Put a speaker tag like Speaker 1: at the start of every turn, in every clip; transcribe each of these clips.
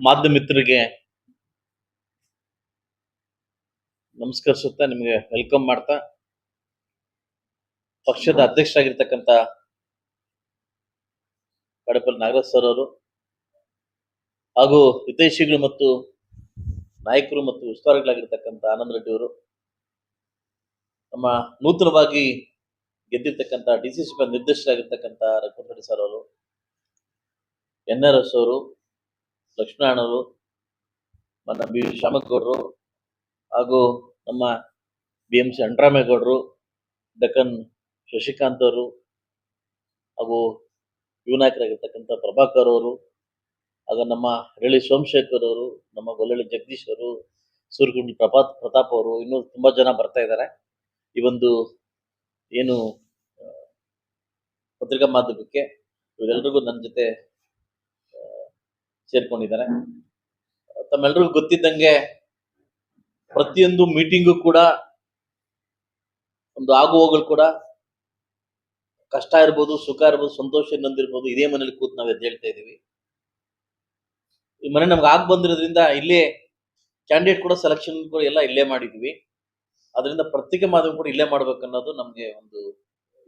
Speaker 1: ಮಾಧ್ಯಮ ಮಿತ್ರರಿಗೆ ನಮಸ್ಕರಿಸುತ್ತಾ ನಿಮಗೆ ವೆಲ್ಕಮ್ ಮಾಡ್ತಾ, ಪಕ್ಷದ ಅಧ್ಯಕ್ಷರಾಗಿರ್ತಕ್ಕಂಥ ಕಡಪಲ್ಲಿ ನಾಗರಾಜ್ ಸರ್ ಅವರು ಹಾಗೂ ಹಿತೈಷಿಗಳು ಮತ್ತು ನಾಯಕರು ಮತ್ತು ಉಸ್ತುವಾರಿಗಳಾಗಿರ್ತಕ್ಕಂಥ ಆನಂದ್ ರೆಡ್ಡಿ ಅವರು, ನಮ್ಮ ನೂತನವಾಗಿ ಗೆದ್ದಿರ್ತಕ್ಕಂಥ ಡಿ ಸಿ ಸಿ ನಿರ್ದೇಶಕರಾಗಿರ್ತಕ್ಕಂಥ ರಘುಪತಿ ರೆಡ್ಡಿ ಸರ್ ಅವರು, ಎನ್ ಆರ್ ಎಸ್ ಅವರು ಲಕ್ಷ್ಮಣವರು ನಮ್ಮ ಬಿ ಶಾಮಗೌಡರು ಹಾಗೂ ನಮ್ಮ ಬಿ ಎಂ ಸಿ ಅಂಡ್ರಾಮೇಗೌಡರು ಡಕ್ಕನ್ ಶಶಿಕಾಂತ್ ಅವರು ಹಾಗೂ ಯುವ ನಾಯಕರಾಗಿರ್ತಕ್ಕಂಥ ಪ್ರಭಾಕರ್ ಅವರು ಹಾಗೂ ನಮ್ಮ ಹರಳಿ ಸೋಮಶೇಖರ್ ಅವರು, ನಮ್ಮ ಗೊಲ್ಲಳ್ಳಿ ಜಗದೀಶ್ ಅವರು, ಸೂರ್ಯಗುಂಡಿ ಪ್ರಭಾತ್ ಪ್ರತಾಪ್ ಅವರು ಇನ್ನೂ ತುಂಬ ಜನ ಬರ್ತಾ ಇದ್ದಾರೆ. ಈ ಒಂದು ಏನು ಪತ್ರಿಕಾ ಮಾಧ್ಯಮಕ್ಕೆ ಇವರೆಲ್ಲರಿಗೂ ನನ್ನ ಜೊತೆ ಸೇರ್ಕೊಂಡಿದ್ದಾರೆ. ತಮ್ಮೆಲ್ಲರಿಗೂ ಗೊತ್ತಿದ್ದಂಗೆ ಪ್ರತಿಯೊಂದು ಮೀಟಿಂಗು ಕೂಡ, ಒಂದು ಆಗು ಕೂಡ ಕಷ್ಟ ಇರ್ಬೋದು, ಸುಖ ಇರ್ಬೋದು, ಸಂತೋಷ ಇನ್ನೊಂದಿರ್ಬೋದು ಇದೇ ಮನೇಲಿ ಕೂತ್ ನಾವು ಎದ್ದು ಹೇಳ್ತಾ ಇದೀವಿ ಈ ಮನೆ ನಮ್ಗೆ ಆಗ್ ಬಂದಿರೋದ್ರಿಂದ ಇಲ್ಲೇ ಕ್ಯಾಂಡಿಡೇಟ್ ಕೂಡ ಸೆಲೆಕ್ಷನ್ ಕೂಡ ಎಲ್ಲ ಇಲ್ಲೇ ಮಾಡಿದ್ವಿ. ಅದರಿಂದ ಪ್ರತ್ಯೇಕ ಮಾಧ್ಯಮ ಕೂಡ ಇಲ್ಲೇ ಮಾಡ್ಬೇಕನ್ನೋದು ನಮ್ಗೆ ಒಂದು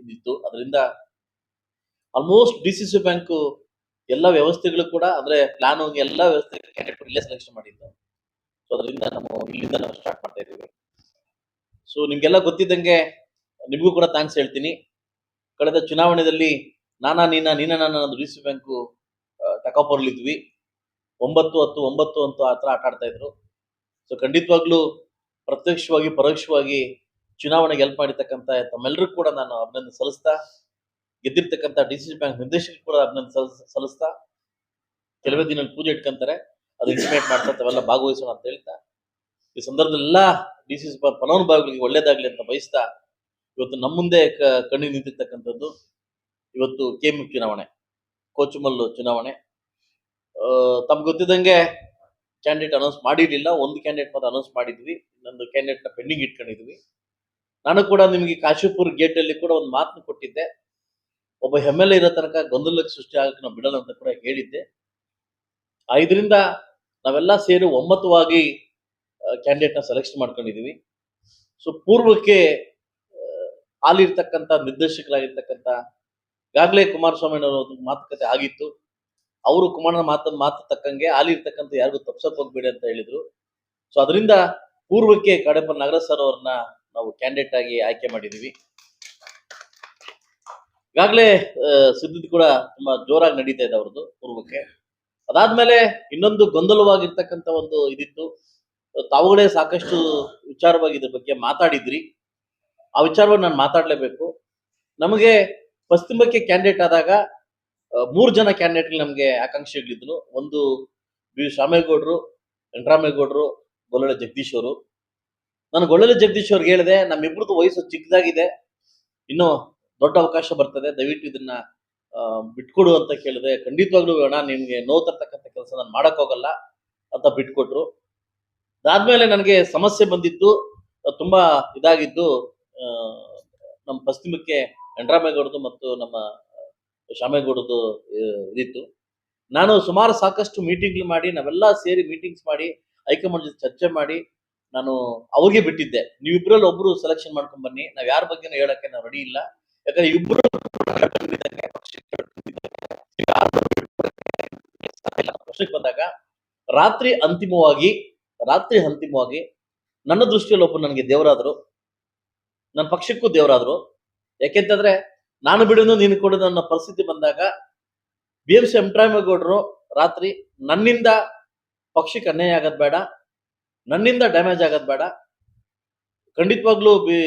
Speaker 1: ಇದಿತ್ತು. ಅದರಿಂದ almost D C C bank ಎಲ್ಲ ವ್ಯವಸ್ಥೆಗಳು ಕೂಡ ಅಂದ್ರೆ ಪ್ಲಾನ್ ಎಲ್ಲ ವ್ಯವಸ್ಥೆ ಕ್ಯಾಂಡಿಡೇಟ್ ಇಲ್ಲೇ ಸೆಲೆಕ್ಷನ್ ಮಾಡಿದ್ದು. ಸೊ ಅದರಿಂದ ನಾವು ಇಲ್ಲಿಂದ ನಾವು ಸ್ಟಾರ್ಟ್ ಮಾಡ್ತಾ ಇದ್ದೀವಿ. ಸೊ ನಿಮ್ಗೆಲ್ಲ ಗೊತ್ತಿದ್ದಂಗೆ ನಿಮಗೂ ಕೂಡ ಥ್ಯಾಂಕ್ಸ್ ಹೇಳ್ತೀನಿ. ಕಳೆದ ಚುನಾವಣೆಯಲ್ಲಿ ನಾನಾ ನೀನಾ ನೀನ ನಾನು ನಾನು ಡಿ ಸಿ ಬ್ಯಾಂಕು ಟಕಾಪರ್ಲಿದ್ವಿ ಒಂಬತ್ತು ಹತ್ತು ಒಂಬತ್ತು ಅಂತ ಆ ಥರ ಆಟ ಆಡ್ತಾ ಇದ್ರು. ಸೊ ಖಂಡಿತವಾಗ್ಲೂ ಪ್ರತ್ಯಕ್ಷವಾಗಿ ಪರೋಕ್ಷವಾಗಿ ಚುನಾವಣೆಗೆ ಹೆಲ್ಪ್ ಮಾಡಿರ್ತಕ್ಕಂಥ ತಮ್ಮೆಲ್ಲರಿಗೂ ಕೂಡ ನಾನು ಅಭಿನಂದನೆ ಸಲ್ಲಿಸ್ತಾ ಗೆದ್ದಿರ್ತಕ್ಕಂಥ ಡಿ ಸಿ ಬ್ಯಾಂಕ್ ನಿರ್ದೇಶಕರು ಕೂಡ ಸಲ್ಲಿಸ್- ಸಲ್ಲಿಸ್ತಾ ಕೆಲವೇ ದಿನ ಪೂಜೆ ಇಟ್ಕೊಂತಾರೆ. ಅದು ಇನ್ಸ್ಟಿಮೇಟ್ ಮಾಡ್ತಾ ತಾವೆಲ್ಲ ಭಾಗವಹಿಸೋಣ ಅಂತ ಹೇಳ್ತಾ, ಈ ಸಂದರ್ಭದಲ್ಲೆಲ್ಲ ಡಿ ಸಿ ಫಲಾನುಭವಿಗಳಿಗೆ ಒಳ್ಳೇದಾಗ್ಲಿ ಅಂತ ಬಯಸ್ತಾ ಇವತ್ತು ನಮ್ಮ ಮುಂದೆ ಕಣ್ಣು ನಿಂತಿರ್ತಕ್ಕಂಥದ್ದು ಇವತ್ತು ಕೆ ಎಂ ಚುನಾವಣೆ ಕೋಚುಮಲ್ಲು ಚುನಾವಣೆ. ತಮ್ಗೆ ಗೊತ್ತಿದ್ದಂಗೆ ಕ್ಯಾಂಡಿಡೇಟ್ ಅನೌನ್ಸ್ ಮಾಡಿರಲಿಲ್ಲ. ಒಂದು ಕ್ಯಾಂಡಿಡೇಟ್ ಮಾತ್ರ ಅನೌನ್ಸ್ ಮಾಡಿದ್ವಿ. ಇನ್ನೊಂದು ಕ್ಯಾಂಡಿಡೇಟ್ನ ಪೆಂಡಿಂಗ್ ಇಟ್ಕೊಂಡಿದ್ವಿ. ನಾನು ಕೂಡ ನಿಮಗೆ ಕಾಶಿಪುರ್ ಗೇಟ್ ಅಲ್ಲಿ ಕೂಡ ಒಂದು ಮಾತನ್ನು ಕೊಟ್ಟಿದ್ದೆ. ಒಬ್ಬ ಎಂ ಎಲ್ ಇರೋ ತನಕ ಗೊಂದಲಕ್ಕೆ ಸೃಷ್ಟಿ ಆಗಕ್ಕೆ ನಾವು ಬಿಡಲ್ಲ ಅಂತ ಕೂಡ ಹೇಳಿದ್ದೆ. ಇದರಿಂದ ನಾವೆಲ್ಲ ಸೇರಿ ಒಮ್ಮತವಾಗಿ ಕ್ಯಾಂಡಿಡೇಟ್ನ ಸೆಲೆಕ್ಷನ್ ಮಾಡ್ಕೊಂಡಿದೀವಿ. ಸೊ ಪೂರ್ವಕ್ಕೆ ಅಲ್ಲಿರ್ತಕ್ಕಂಥ ನಿರ್ದೇಶಕರಾಗಿರ್ತಕ್ಕಂಥ ಈಗಾಗಲೇ ಕುಮಾರಸ್ವಾಮಿ ಅವರ ಒಂದು ಮಾತುಕತೆ ಆಗಿತ್ತು. ಅವರು ಕುಮಾರನ ಮಾತು ಮಾತು ತಕ್ಕಂಗೆ ಅಲ್ಲಿರ್ತಕ್ಕಂಥ ಯಾರಿಗೂ ತಪ್ಸಕ್ಕೆ ಹೋಗ್ಬೇಡಿ ಅಂತ ಹೇಳಿದ್ರು. ಸೊ ಅದರಿಂದ ಪೂರ್ವಕ್ಕೆ ಕಡೆಪ್ಪ ನಾಗರಾಜ್ ಸರ್ ಅವ್ರನ್ನ ನಾವು ಕ್ಯಾಂಡಿಡೇಟ್ ಆಗಿ ಆಯ್ಕೆ ಮಾಡಿದೀವಿ. ಈಗಾಗಲೇ ಸಿದ್ಧತೆ ಕೂಡ ತುಂಬಾ ಜೋರಾಗಿ ನಡೀತಾ ಇದೆ ಅವ್ರದ್ದು ಪೂರ್ವಕ್ಕೆ. ಅದಾದ್ಮೇಲೆ ಇನ್ನೊಂದು ಗೊಂದಲವಾಗಿರ್ತಕ್ಕಂಥ ಒಂದು ಇದಿತ್ತು. ತಾವುಗಳೇ ಸಾಕಷ್ಟು ವಿಚಾರವಾಗಿ ಇದ್ರ ಬಗ್ಗೆ ಮಾತಾಡಿದ್ರಿ. ಆ ವಿಚಾರವಾಗಿ ನಾನು ಮಾತಾಡಲೇಬೇಕು. ನಮಗೆ ಪಶ್ಚಿಮಕ್ಕೆ ಕ್ಯಾಂಡಿಡೇಟ್ ಆದಾಗ ಮೂರು ಜನ ಕ್ಯಾಂಡಿಡೇಟ್ ನಮಗೆ ಆಕಾಂಕ್ಷಿಗಳಿದ್ರು ಒಂದು ಬಿ ಶಾಮೇಗೌಡರು ವೆಂಕಟರಾಮೇಗೌಡರು ಗೊಲ್ಲಳೆ ಜಗದೀಶ್ ಅವರು. ನಾನು ಗೊಲ್ಲಳೆ ಜಗದೀಶ್ ಅವ್ರಿಗೆ ಹೇಳಿದೆ, ನಮ್ಮಿಬ್ರದ್ದು ವಯಸ್ಸು ಚಿಕ್ಕದಾಗಿದೆ. ಇನ್ನು ದೊಡ್ಡ ಅವಕಾಶ ಬರ್ತದೆ. ದಯವಿಟ್ಟು ಇದನ್ನ ಬಿಟ್ಕೊಡು ಅಂತ ಕೇಳಿದೆ ಖಂಡಿತವಾಗ್ಲೂ ಅಣ್ಣ ನಿಮ್ಗೆ ನೋವು ತರ್ತಕ್ಕಂಥ ಕೆಲಸ ನಾನು ಮಾಡಕ್ ಹೋಗಲ್ಲ ಅಂತ ಬಿಟ್ಕೊಟ್ರು. ಅದಾದ್ಮೇಲೆ ನನಗೆ ಸಮಸ್ಯೆ ಆ, ತುಂಬಾ ಇದಾಗಿದ್ದು ನಮ್ಮ ಪಶ್ಚಿಮಕ್ಕೆ ಎಂಡ್ರಾಮೇಗೌಡದು ಮತ್ತು ನಮ್ಮ ಶಾಮೇಗೌಡದು ಇದಿತ್ತು. ನಾನು ಸುಮಾರು ಸಾಕಷ್ಟು ಮೀಟಿಂಗ್ ಮಾಡಿ ನಾವೆಲ್ಲ ಸೇರಿ ಮೀಟಿಂಗ್ಸ್ ಮಾಡಿ ಹೈಕಮಾಂಡ್ ಜೊತೆ ಚರ್ಚೆ ಮಾಡಿ ನಾನು ಅವ್ರಿಗೆ ಬಿಟ್ಟಿದ್ದೆ. ನೀವಿಬ್ರಲ್ಲಿ ಒಬ್ರು ಸೆಲೆಕ್ಷನ್ ಮಾಡ್ಕೊಂಡ್ ಬನ್ನಿ. ನಾವ್ ಯಾರ ಬಗ್ಗೆನೂ ಹೇಳಕ್ಕೆ ನಾವು ರೆಡಿ ಇಲ್ಲ. ಯಾಕಂದ್ರೆ ಇಬ್ರು ಪ್ರಶ್ನೆಗೆ ಬಂದಾಗ ರಾತ್ರಿ ಅಂತಿಮವಾಗಿ ರಾತ್ರಿ ಅಂತಿಮವಾಗಿ ನನ್ನ ದೃಷ್ಟಿಯಲ್ಲಿ ಒಬ್ಬರು ನನಗೆ ದೇವರಾದ್ರು, ನನ್ನ ಪಕ್ಷಕ್ಕೂ ದೇವರಾದ್ರು. ಯಾಕೆಂತಂದ್ರೆ ನಾನು ಬಿಡೋದು ನೀನು ಕೊಡೋದು ಅನ್ನೋ ಪರಿಸ್ಥಿತಿ ಬಂದಾಗ ಬಿ ಎಂ ಸಿ ಗೌಡರು ರಾತ್ರಿ ನನ್ನಿಂದ ಪಕ್ಷಕ್ಕೆ ಅನ್ಯಾಯ ಆಗದ್ ಬೇಡ, ನನ್ನಿಂದ ಡ್ಯಾಮೇಜ್ ಆಗದ್ ಬೇಡ. ಖಂಡಿತವಾಗ್ಲೂ ಬಿ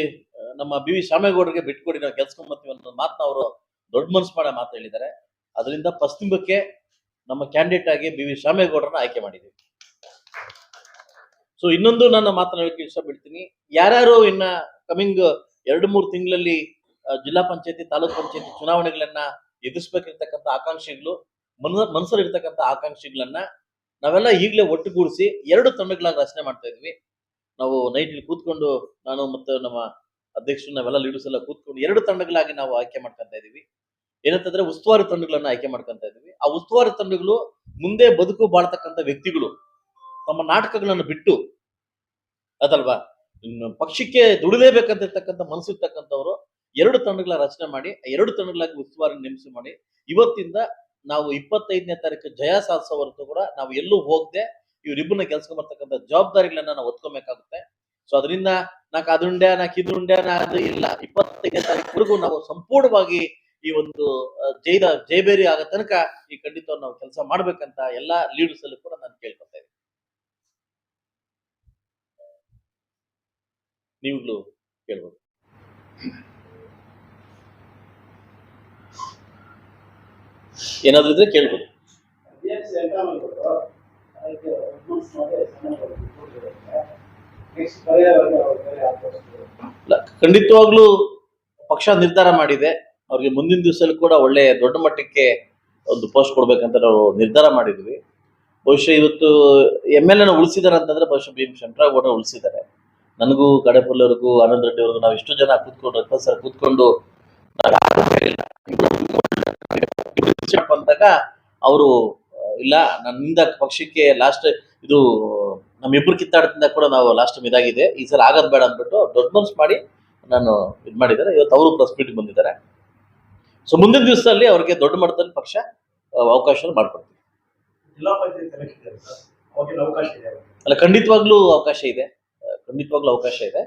Speaker 1: ನಮ್ಮ ಬಿ ವಿ ಶಾಮೇಗೌಡರಿಗೆ ಬಿಟ್ಕೊಡಿ ನಾವು ಗೆಲ್ಸ್ಕೊಂಬತ್ತೀವಿ ಅನ್ನೋ ಮಾತನ್ನ ಅವರು ದೊಡ್ಡ ಮನಸ್ಸು ಮಾಡೋ ಮಾತು ಹೇಳಿದ್ದಾರೆ. ಅದರಿಂದ ಪಶ್ಚಿಮಕ್ಕೆ ನಮ್ಮ ಕ್ಯಾಂಡಿಡೇಟ್ ಆಗಿ ಬಿ ವಿ ಶಾಮೇಗೌಡರನ್ನ ಆಯ್ಕೆ ಮಾಡಿದ್ದೀವಿ. ಸೊ ಇನ್ನೊಂದು ನನ್ನ ಮಾತನ್ನ ಹೇಳಕ್ಕೆ ಇಷ್ಟಪಡ್ತೀನಿ. ಯಾರ್ಯಾರು ಇನ್ನ ಕಮಿಂಗ್ ಎರಡು ಮೂರು ತಿಂಗಳಲ್ಲಿ ಜಿಲ್ಲಾ ಪಂಚಾಯತಿ, ತಾಲೂಕ್ ಪಂಚಾಯತಿ ಚುನಾವಣೆಗಳನ್ನ ಎದುರಿಸ್ಬೇಕಿರ್ತಕ್ಕಂಥ ಆಕಾಂಕ್ಷಿಗಳು, ಮನ ಮನಸ್ಸಲ್ಲಿರ್ತಕ್ಕಂಥ ಆಕಾಂಕ್ಷಿಗಳನ್ನ ನಾವೆಲ್ಲ ಈಗಲೇ ಒಟ್ಟುಗೂಡಿಸಿ ಎರಡು ತಂಡಗಳಾಗಿ ರಚನೆ ಮಾಡ್ತಾ ಇದ್ವಿ ನಾವು ನೈಟ್ ಇಲ್ಲಿ ಕೂತ್ಕೊಂಡು ನಾನು ಮತ್ತು ನಮ್ಮ ಅಧ್ಯಕ್ಷರು ನಾವೆಲ್ಲ ಲೀಡರ್ಸ್ ಎಲ್ಲ ಕೂತ್ಕೊಂಡು ಎರಡು ತಂಡಗಳಾಗಿ ನಾವು ಆಯ್ಕೆ ಮಾಡ್ಕೊಂತ ಇದೀವಿ ಏನಂತಂದ್ರೆ ಉಸ್ತುವಾರಿ ತಂಡಗಳನ್ನ ಆಯ್ಕೆ ಮಾಡ್ಕೊಂತ ಇದೀವಿ ಆ ಉಸ್ತುವಾರಿ ತಂಡಗಳು ಮುಂದೆ ಬದುಕು ಬಾಳ್ತಕ್ಕಂಥ ವ್ಯಕ್ತಿಗಳು ತಮ್ಮ ನಾಟಕಗಳನ್ನು ಬಿಟ್ಟು ಅದಲ್ವಾ ಪಕ್ಷಕ್ಕೆ ಮನಸ್ಸು ಇರ್ತಕ್ಕಂಥವ್ರು ಎರಡು ತಂಡಗಳ ರಚನೆ ಮಾಡಿ, ಆ ಎರಡು ತಂಡಗಳಾಗಿ ಉಸ್ತುವಾರಿ ನೇಮಿಸಿ ಮಾಡಿ, ಇವತ್ತಿಂದ ನಾವು ಇಪ್ಪತ್ತೈದನೇ ತಾರೀಕು ಜಯ ಸಾಧಿಸೋವರೆಗೂ ಕೂಡ ನಾವು ಎಲ್ಲೂ ಹೋಗದೆ ಇವರಿಬ್ಬರನ್ನ ಬರ್ತಕ್ಕಂಥ ಜವಾಬ್ದಾರಿಗಳನ್ನ ನಾವು ಒತ್ಕೊಬೇಕಾಗುತ್ತೆ ಸೊ ಅದರಿಂದ ನಾ ಅದುಂಡ್ಯ ನಾ ಕಿದುಂಡ್ಯ ನಾ ಅದು ಇಲ್ಲ. ಇಪ್ಪತ್ತೈದನೇ ತಾರೀಕುವರೆಗೂ ನಾವು ಸಂಪೂರ್ಣವಾಗಿ ಈ ಒಂದು ಜೈದ, ಜೈಬೇರಿ ಆಗೋ ತನಕ ಈ ಖಂಡಿತವಾಗಿ ನಾವು ಕೆಲಸ ಮಾಡ್ಬೇಕಂತ ಎಲ್ಲಾ ಲೀಡರ್ಸ್ ಅಲ್ಲಿ ಕೂಡ ನಾನು ಕೇಳ್ಕೊತಾ ಇದ್ದೀನಿ. ನೀವುಗಳು ಕೇಳ್ಬೋದು ಏನಾದ್ರೂ ಇದ್ರೆ ಕೇಳ್ಬೋದು. ಖಂಡಿತವಾಗ್ಲೂ ಪಕ್ಷ ನಿರ್ಧಾರ ಮಾಡಿದೆ. ಅವ್ರಿಗೆ ಮುಂದಿನ ದಿವಸದಲ್ಲಿ ಕೂಡ ಒಳ್ಳೆ ದೊಡ್ಡ ಮಟ್ಟಕ್ಕೆ ಒಂದು ಪೋಸ್ಟ್ ಕೊಡ್ಬೇಕಂತ ನಾವು ನಿರ್ಧಾರ ಮಾಡಿದ್ವಿ. ಬಹುಶಃ ಇವತ್ತು ಎಂ ಎಲ್ ಎನ ಉಳಿಸಿದಾರೆ ಅಂತಂದ್ರೆ ಬಹುಶಃ ಭೀಮ್ ಶಂಕರಾಗೌಡ ಉಳಿಸಿದ್ದಾರೆ. ನನಗೂ ಕಡೆಪಲ್ಲಿ ಅವ್ರಿಗೂ ಆನಂದ್ ರೆಡ್ಡಿ ಅವ್ರಿಗೂ ನಾವು ಇಷ್ಟು ಜನ ಕೂತ್ಕೊಂಡು, ರತ್ನ ಸರ್ ಕೂತ್ಕೊಂಡು ಅಂದಾಗ ಅವರು, ಇಲ್ಲ, ನನ್ನಿಂದ ಪಕ್ಷಕ್ಕೆ ಲಾಸ್ಟ್ ಇದು ನಮ್ಮಿಬ್ರು ಕಿತ್ತಾಡ್ತಿಂದ ಕೂಡ ನಾವು ಲಾಸ್ಟ್ ಇದಾಗಿದೆ. ಈ ಸಲ ಆಗೋದ್ ಬೇಡ ಅಂದ್ಬಿಟ್ಟು ದೊಡ್ಡ ಮನ್ಸ್ ಮಾಡಿ ನಾನು ಇದು ಮಾಡಿದ್ದಾರೆ. ಇವತ್ತು ಅವರು ಪ್ರೆಸ್ ಮೀಟಿಂಗ್ ಬಂದಿದ್ದಾರೆ. ಸೊ ಮುಂದಿನ ದಿವಸದಲ್ಲಿ ಅವ್ರಿಗೆ ದೊಡ್ಡ ಮಟ್ಟದಲ್ಲಿ ಪಕ್ಷ ಅವಕಾಶ ಮಾಡ್ಕೊಡ್ತೀವಿ ಅಲ್ಲ ಖಂಡಿತವಾಗ್ಲೂ ಅವಕಾಶ ಇದೆ. ಖಂಡಿತವಾಗ್ಲೂ ಅವಕಾಶ ಇದೆ.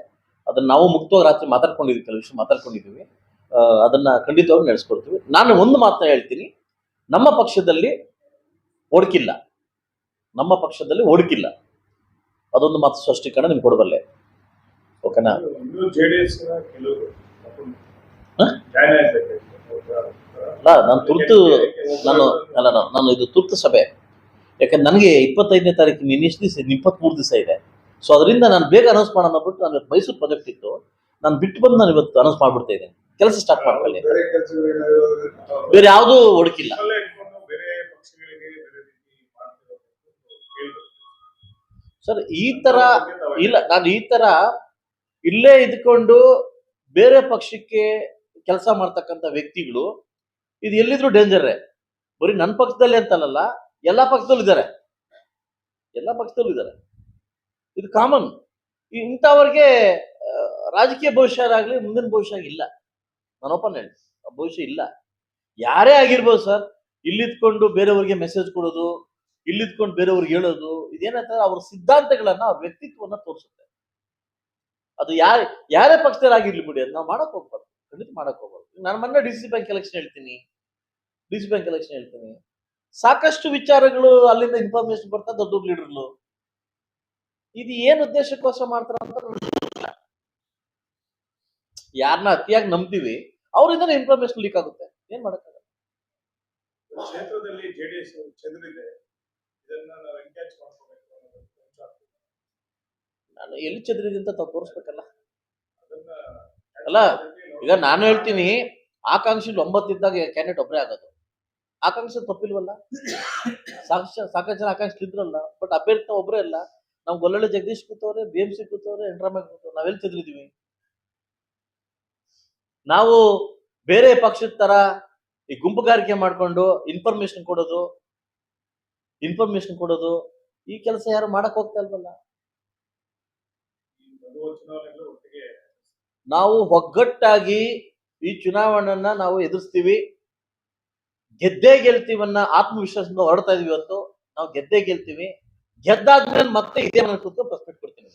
Speaker 1: ಅದನ್ನ ನಾವು ಮುಕ್ತವಾಗಿ ರಾತ್ರಿ ಮಾತಾಡ್ಕೊಂಡಿದ್ವಿ ಕೆಲವು ವಿಷಯ ಮಾತಾಡ್ಕೊಂಡಿದ್ದೀವಿ ಅದನ್ನ ಖಂಡಿತವಾಗ್ಲೂ ನಡೆಸ್ಕೊಡ್ತೀವಿ. ನಾನು ಒಂದು ಮಾತನ್ನ ಹೇಳ್ತೀನಿ. ನಮ್ಮ ಪಕ್ಷದಲ್ಲಿ ಓಡ್ಕಿಲ್ಲ ನಮ್ಮ ಪಕ್ಷದಲ್ಲಿ ಓಡ್ಕಿಲ್ಲ ಅದೊಂದು ಮಾತು ಸ್ಪಷ್ಟೀಕರಣ ನಿಮ್ಗೆ ಕೊಡಬಲ್ಲೆ ಓಕೆನಾ ಅಲ್ಲ ನಾನು ತುರ್ತು ನಾನು ಅಲ್ಲ ನಾನು ನಾನು ಇದು ತುರ್ತು ಸಭೆ. ಯಾಕಂದ್ರೆ ನನಗೆ ಇಪ್ಪತ್ತೈದನೇ ತಾರೀಕು ನಿನ್ನ ಎಷ್ಟು ದಿವಸ ಇಪ್ಪತ್ಮೂರು ದಿವಸ ಇದೆ. ಸೊ ಅದರಿಂದ ನಾನು ಬೇಗ ಅನೌನ್ಸ್ ಮಾಡೋಣ ಬಿಟ್ಟು ನಾನು ಇವತ್ತು ಮೈಸೂರು ಪ್ರಾಜೆಕ್ಟ್ ಇತ್ತು. ನಾನು ಬಿಟ್ಟು ಬಂದು ನಾನು ಇವತ್ತು ಅನೌನ್ಸ್ ಮಾಡ್ಬಿಡ್ತಾ ಇದ್ದೇನೆ. ಕೆಲಸ ಸ್ಟಾರ್ಟ್ ಮಾಡ್ಕೊಳ್ಳಿ.
Speaker 2: ಬೇರೆ
Speaker 1: ಯಾವುದೂ ಹುಡುಕಿಲ್ಲ
Speaker 2: ಅಲ್ಲೇ ಇಟ್ಕೊಂಡು ಬೇರೆ ಪಕ್ಷಗಳಿಗೆ ಬೇರೆ ರೀತಿ ಮಾಡ್ತಿರೋ ಹೇಳ್ಬೇಕು.
Speaker 1: ಸರ್, ಈ ತರ ಇಲ್ಲ, ನಾನು ಈ ತರ ಇಲ್ಲೇ ಇದ್ಕೊಂಡು ಬೇರೆ ಪಕ್ಷಕ್ಕೆ ಕೆಲಸ ಮಾಡ್ತಕ್ಕಂಥ ವ್ಯಕ್ತಿಗಳು, ಇದು ಎಲ್ಲಿದ್ರು ಡೇಂಜರೇ ಬರೀ ನನ್ನ ಪಕ್ಷದಲ್ಲಿ ಅಂತಲ್ಲ ಎಲ್ಲ ಪಕ್ಷದಲ್ಲೂ ಇದ್ದಾರೆ. ಎಲ್ಲ ಪಕ್ಷದಲ್ಲೂ ಇದ್ದಾರೆ. ಇದು ಕಾಮನ್ ಇಂಥವ್ರಿಗೆ ರಾಜಕೀಯ ಭವಿಷ್ಯ ಆಗಲಿ, ಮುಂದಿನ ಭವಿಷ್ಯ ಇಲ್ಲ. ನಾನು ಓಪನ್ ಹೇಳಿ. ಭವಿಷ್ಯ ಇಲ್ಲ. ಯಾರೇ ಆಗಿರ್ಬೋದು ಸರ್ ಇಲ್ಲಿದ್ಕೊಂಡು ಬೇರೆಯವ್ರಿಗೆ ಮೆಸೇಜ್ ಕೊಡೋದು ಇಲ್ಲಿದ್ಕೊಂಡು ಬೇರೆಯವ್ರಿಗೆ ಹೇಳೋದು ಇದೇನಂತಂದ್ರೆ ಅವ್ರ ಸಿದ್ಧಾಂತಗಳನ್ನ ಅವ್ರ ವ್ಯಕ್ತಿತ್ವವನ್ನ ತೋರಿಸುತ್ತೆ. ಅದು ಯಾರ, ಯಾರೇ ಪಕ್ಷದವರಾಗಿರ್ಲಿ ಬಿಡಿ, ಅದು ನಾವು ಮಾಡಕ್ ಹೋಗ್ಬಾರ್ದು, ಖಂಡಿತ ಮಾಡಕ್ ಹೋಗ್ಬಾರ್ದು. ನಾನು ಮೊನ್ನೆ ಡಿ ಸಿ ಬ್ಯಾಂಕ್ ಎಲೆಕ್ಷನ್ ಹೇಳ್ತೀನಿ. ಡಿ ಸಿ ಬ್ಯಾಂಕ್ ಎಲೆಕ್ಷನ್ ಹೇಳ್ತೀನಿ. ಸಾಕಷ್ಟು ವಿಚಾರಗಳು ಅಲ್ಲಿಂದ ಇನ್ಫಾರ್ಮೇಶನ್ ಬರ್ತಾ ದೊಡ್ಡ ದೊಡ್ಡ ಲೀಡರ್ಗಳು ಇದು ಏನ್ ಉದ್ದೇಶಕ್ಕೋಸ್ಕರ ಮಾಡ್ತಾರ ಅಂತ. ಯಾರನ್ನ ಅತಿಯಾಗಿ ನಂಬ್ತೀವಿ ಅವರಿಂದ ಇನ್ಫಾರ್ಮೇಶನ್ ಲೀಕ್ ಆಗುತ್ತೆ. ಏನ್ ಮಾಡಕ್ಕಾಗಲ್ಲ.
Speaker 2: ಕ್ಷೇತ್ರದಲ್ಲಿ ಜೆಡಿಎಸ್ ಚಂದ್ರಿದೆ ಇದನ್ನ ನಾವು ಎಂಗೇಜ್ ಮಾಡ್ಕೋಬೇಕು
Speaker 1: ನಾನು ಎಲ್ಲಿ ಚದ್ರಿಗಿಂತ ತಾವು ತೋರಿಸ್ಬೇಕಲ್ಲ? ಅಲ್ಲ, ಈಗ ನಾನು ಹೇಳ್ತೀನಿ ಆಕಾಂಕ್ಷಿ ಒಂಬತ್ತಿದ್ದಾಗ ಕ್ಯಾಂಡಿಡೇಟ್ ಒಬ್ಬರೇ ಆಗೋದು. ಆಕಾಂಕ್ಷಿ ತಪ್ಪಿಲ್ವಲ್ಲ? ಸಾಕಷ್ಟು ಸಾಕಷ್ಟು ಜನ ಆಕಾಂಕ್ಷಿ ಇದ್ರಲ್ಲ ಬಟ್ ಅಭ್ಯರ್ಥಿ ಒಬ್ಬರೇ ಅಲ್ಲ. ನಾವು ಗೊಲ್ಲಳ್ಳಿ ಜಗದೀಶ್ ಕೂತವ್ರೆ ಬಿ ಎಂ ಸಿ ಕೂತವ್ರೆ ಎಂಡ್ರಾಮಯ್ಯ ಕೂತವ್ರೆ ನಾವೆಲ್ಲಿ ಚದ್ರಿದೀವಿ? ನಾವು ಬೇರೆ ಪಕ್ಷದ ತರ ಈ ಗುಂಪುಗಾರಿಕೆ ಮಾಡ್ಕೊಂಡು ಇನ್ಫಾರ್ಮೇಶನ್ ಕೊಡೋದು ಇನ್ಫಾರ್ಮೇಶನ್ ಕೊಡೋದು, ಈ ಕೆಲಸ ಯಾರು ಮಾಡಕ್ ಹೋಗ್ತಾ ಇಲ್ವಲ್ಲ? ನಾವು ಒಗ್ಗಟ್ಟಾಗಿ ಈ ಚುನಾವಣೆಯನ್ನ ನಾವು ಎದುರಿಸ್ತೀವಿ. ಗೆದ್ದೇ ಗೆಲ್ತೀವನ್ನ ಆತ್ಮವಿಶ್ವಾಸದಿಂದ ಹೊರಡ್ತಾ ಇದೀವಿ ಇವತ್ತು ನಾವು ಗೆದ್ದೇ ಗೆಲ್ತೀವಿ. ಗೆದ್ದಾದ್ಮೇಲೆ ಮತ್ತೆ ಇದೇ ಮನೆ ಪ್ರಸ್ಪೆಕ್ಟ್ ಕೊಡ್ತೀನಿ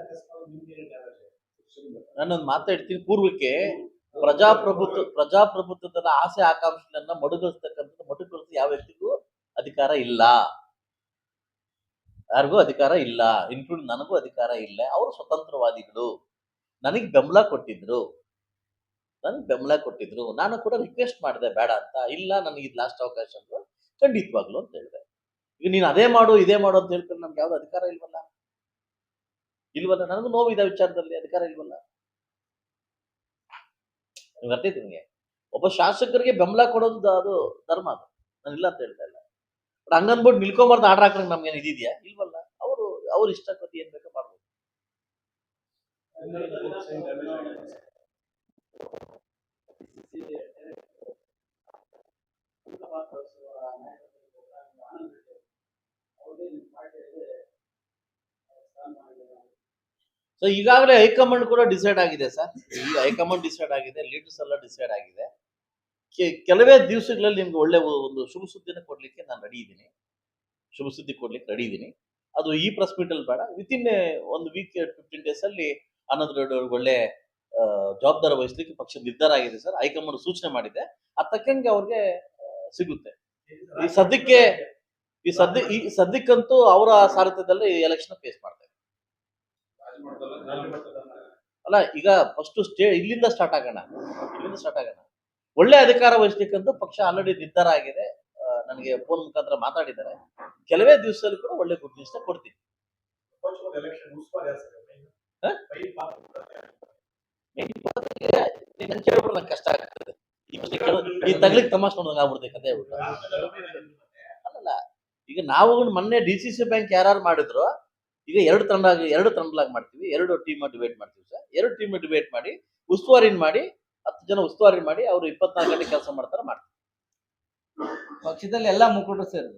Speaker 2: ಅಕಸ್ಮಾತ್
Speaker 1: ನಾನೊಂದು ಮಾತಾಡ್ತೀನಿ ಪೂರ್ವಕ್ಕೆ ಪ್ರಜಾಪ್ರಭುತ್ವ, ಪ್ರಜಾಪ್ರಭುತ್ವದ ಆಸೆ ಆಕಾಂಕ್ಷೆಗಳನ್ನ ಮಡುಗಿಸ್ತಕ್ಕಂಥದ್ದು ಮಡುಗೊಳಿಸಿ ಯಾವ ವ್ಯಕ್ತಿಗೂ ಅಧಿಕಾರ ಇಲ್ಲ. ಯಾರಿಗೂ ಅಧಿಕಾರ ಇಲ್ಲ. ಇನ್ಕ್ಲೂಡ್ ನನಗೂ ಅಧಿಕಾರ ಇಲ್ಲ. ಅವರು ಸ್ವತಂತ್ರವಾದಿಗಳು. ನನಗೆ ಬೆಂಬಲ ಕೊಟ್ಟಿದ್ರು. ನನಗೆ ಬೆಂಬಲ ಕೊಟ್ಟಿದ್ರು. ನಾನು ಕೂಡ ರಿಕ್ವೆಸ್ಟ್ ಮಾಡಿದೆ, ಬೇಡ ಅಂತ. ಇಲ್ಲ, ನನಗೆ ಇದು ಲಾಸ್ಟ್ ಅವಕಾಶ ಅಂದ್ರು. ಖಂಡಿತವಾಗ್ಲು ಅಂತ ಹೇಳಿದೆ. ಈಗ ನೀನು ಅದೇ ಮಾಡು, ಇದೇ ಮಾಡು ಅಂತ ಹೇಳ್ಕೊಂಡು ನಮ್ಗೆ ಯಾವ್ದು ಅಧಿಕಾರ ಇಲ್ವಲ್ಲ? ಇಲ್ವಲ್ಲ? ನನಗೂ ನೋವಿದೆ ವಿಚಾರದಲ್ಲಿ, ಅಧಿಕಾರ ಇಲ್ವಲ್ಲ? ಐತೆ ನಿಮಗೆ. ಒಬ್ಬ ಶಾಸಕರಿಗೆ ಬೆಂಬಲ ಕೊಡೋದು ಅದು ಧರ್ಮ ಅದು. ನಾನು ಇಲ್ಲ ಅಂತ ಹೇಳ್ತಾ ಇಲ್ಲ. ಬಟ್ ಹಂಗನ್ಬಿಟ್ಟು ನಿಲ್ಕೊಂಬಾರ್ದು ಆರ್ಡರ್ ಹಾಕಂಗ್ ನಮ್ಗೆ ಇದಿದೆಯಾ? ಇಲ್ವಲ್ಲ. ಅವರು, ಅವ್ರ ಇಷ್ಟಪಟ್ಟು ಏನ್ ಬೇಕೋ ಮಾಡ್ಬೋದು? ಸೊ ಈಗಾಗಲೇ ಹೈಕಮಾಂಡ್ ಕೂಡ ಡಿಸೈಡ್ ಆಗಿದೆ ಸರ್. ಈಗ ಹೈಕಮಾಂಡ್ ಡಿಸೈಡ್ ಆಗಿದೆ ಲೀಡರ್ಸ್ ಎಲ್ಲ ಡಿಸೈಡ್ ಆಗಿದೆ. ಕೆಲವೇ ದಿವಸಗಳಲ್ಲಿ ನಿಮ್ಗೆ ಒಳ್ಳೆ ಒಂದು ಶುಭ ಸುದ್ದಿನ ಕೊಡ್ಲಿಕ್ಕೆ ನಾನು ರೆಡಿ ಇದ್ದೀನಿ. ಶುಭ ಸುದ್ದಿ ಕೊಡ್ಲಿಕ್ಕೆ ರೆಡಿ ಇದ್ದೀನಿ. ಅದು ಈ ಪ್ರೆಸ್ ಮೀಟ್ ಅಲ್ಲಿ ಬೇಡ. ವಿತ್ ಇನ್ ಒಂದು ವೀಕ್ ಫಿಫ್ಟೀನ್ ಡೇಸ್ ಅಲ್ಲಿ ಆನಂದ್ ರೆಡ್ಡಿ ಅವ್ರಿಗೆ ಒಳ್ಳೆ ಜವಾಬ್ದಾರಿ ವಹಿಸ್ಲಿಕ್ಕೆ ಪಕ್ಷ ನಿರ್ಧಾರ ಆಗಿದೆ ಸರ್. ಹೈಕಮಾಂಡ್ ಸೂಚನೆ ಮಾಡಿದೆ. ಆ ತಕ್ಕಂಗೆ ಅವ್ರಿಗೆ ಸಿಗುತ್ತೆ. ಈ ಸದ್ಯಕ್ಕೆ, ಈ ಸದ್ಯ, ಈ ಸದ್ಯಕ್ಕಂತೂ ಅವರ ಸಾರಥ್ಯದಲ್ಲಿ ಎಲೆಕ್ಷನ್ ಫೇಸ್ ಮಾಡ್ತಾರೆ ಅಲ್ಲ, ಈಗ ಫಸ್ಟ್ ಸ್ಟೇ ಇಲ್ಲಿಂದ ಸ್ಟಾರ್ಟ್ ಆಗೋಣ. ಇಲ್ಲಿಂದ ಸ್ಟಾರ್ಟ್ ಆಗೋಣ. ಒಳ್ಳೆ ಅಧಿಕಾರ ವಹಿಸ್ಲಿಕ್ಕಂತೂ ಪಕ್ಷ ಆಲ್ರೆಡಿ ನಿರ್ಧಾರ ಆಗಿದೆ. ನನಗೆ ಫೋನ್ ಮುಖಾಂತರ ಮಾತಾಡಿದ್ದಾರೆ. ಕೆಲವೇ ದಿವಸದಲ್ಲಿ ಕೂಡ ಒಳ್ಳೆ ಗುಡ್ ನ್ಯೂಸ್ ಕೊಡ್ತೀನಿ. ಕಷ್ಟ ಆಗ್ತದೆ. ಈ- ತಗ್ಲಿಕ್ ತಮಾಷೆ ನೋಡ್ದಂಗೆ ಕಥೆ ಕತೆ ಹೇಳ್ಬಿಟ್ಟು. ಅಲ್ಲಲ್ಲ, ಈಗ ನಾವು ಮೊನ್ನೆ ಡಿ ಸಿ ಸಿ ಬ್ಯಾಂಕ್ ಯಾರು ಮಾಡಿದ್ರು ಈಗ ಎರಡು ತಂಡ ಎರಡು ತಂಡಲಾಗಿ ಮಾಡ್ತೀವಿ. ಎರಡು ಟೀಮ್ ಡಿಬೇಟ್ ಮಾಡ್ತೀವಿ ಸರ್. ಎರಡು ಟೀಮ್ ಡಿಬೇಟ್ ಮಾಡಿ ಉಸ್ತುವಾರಿನ ಮಾಡಿ ಹತ್ತು ಜನ ಉಸ್ತುವಾರಿ ಮಾಡಿ ಅವರು ಇಪ್ಪತ್ನಾಲ್ಕು ಗಂಟೆ ಕೆಲಸ ಮಾಡ್ತಾರೆ ಮಾಡ್ತಾರೆ.
Speaker 3: ಪಕ್ಷದಲ್ಲಿ ಎಲ್ಲ ಮುಖಂಡರು
Speaker 1: ಸೇರಿ